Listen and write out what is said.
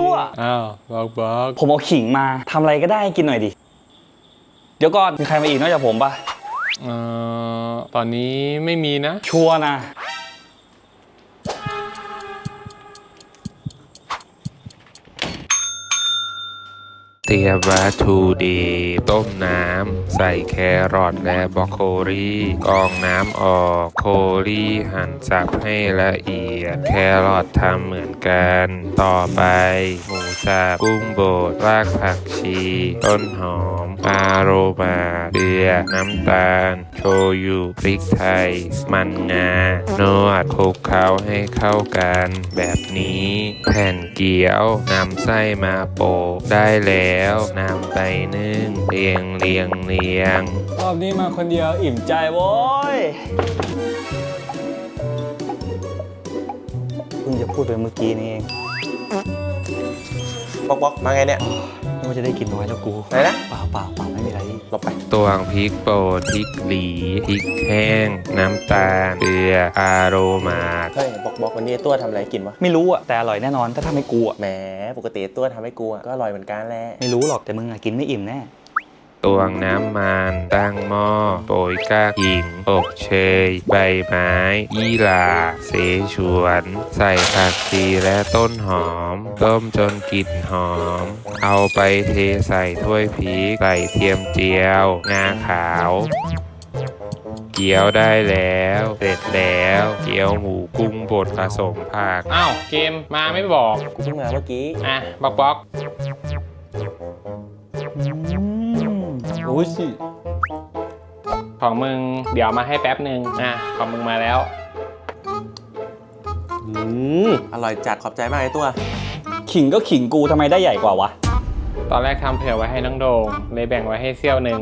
ตัวอ้าวบอกบอกผมเอาขิงมาทำอะไรก็ได้ให้กินหน่อยดิ เดี๋ยวก่อนมีใครมาอีกนอกจากผมปะเอ่อตอนนี้ไม่มีนะ ชัวร์นะ เตรียมวัตถุดิบต้มน้ำ ใส่แครอทและบรอกโคลีกรองน้ำออกโคลีหั่นสับให้ละเอียด แครอททำเหมือนกัน ต่อไป หมูสับกุ้งบดรากผักชี ต้นหอม อาโรมาเกลือน้ำตาล โชยุพริกไทย มันงานวดคลุกเคล้าให้เข้ากัน แบบนี้ แผ่นเกี๊ยวนำไส้มาโปะได้แล้วนำไปนึ่งเรียงเรียงเรียง รอบนี้มาคนเดียวอิ่มใจโว้ยเพิ่งจะพูดไปเมื่อกี้นี่เองบอกบอกมาไงเนี่ยนึกว่าจะได้กินน้อยแล้วกูไหนนะ เปล่าเปล่าเปล่าไม่มีอะไร หลบไปตวงพริกป่นพริกหลีพริกแห้ง น้ำตาลเกลืออาโรมาเฮ้ยบอกบอกวันนี้ไอ้ตัวทำอะไรให้กินวะไม่รู้อะแต่อร่อยแน่นอนถ้าทำให้กูอะแหมปกติไอ้ตัวทำให้กูอะก็อร่อยเหมือนกันแหละไม่รู้หรอกแต่มึงอะกินไม่อิ่มแน่ ตวงน้ำมันตั้งหม้อโปรยก้าหิงอบเชย ใบไม้ ยี่หร่า เสฉวน ใส่ผักชีและต้นหอม ต้มจนกลิ่นหอม เอาไปเทใส่ถ้วยพริกใส่เทียมเจียว งาขาวเกี๊ยวได้แล้ว เสร็จแล้วเกี๊ยวหมูกุ้งบดผสมผัก อ้าวเกมมาไม่บอกกูเพิ่งมาเมื่อกี้ อะบอกบอก อ้ยสิของมึงเดี๋ยวมาให้แป๊บหนึ่งอะของมึงมาแล้วอืมอร่อยจัดขอบใจมากไอ้ตัว ขิงก็ขิงกูทำไมได้ใหญ่กว่าวะ ตอนแรกทำเผื่อไว้ให้น้องโดงเลยแบ่งไว้ให้เซี่ยวหนึ่ง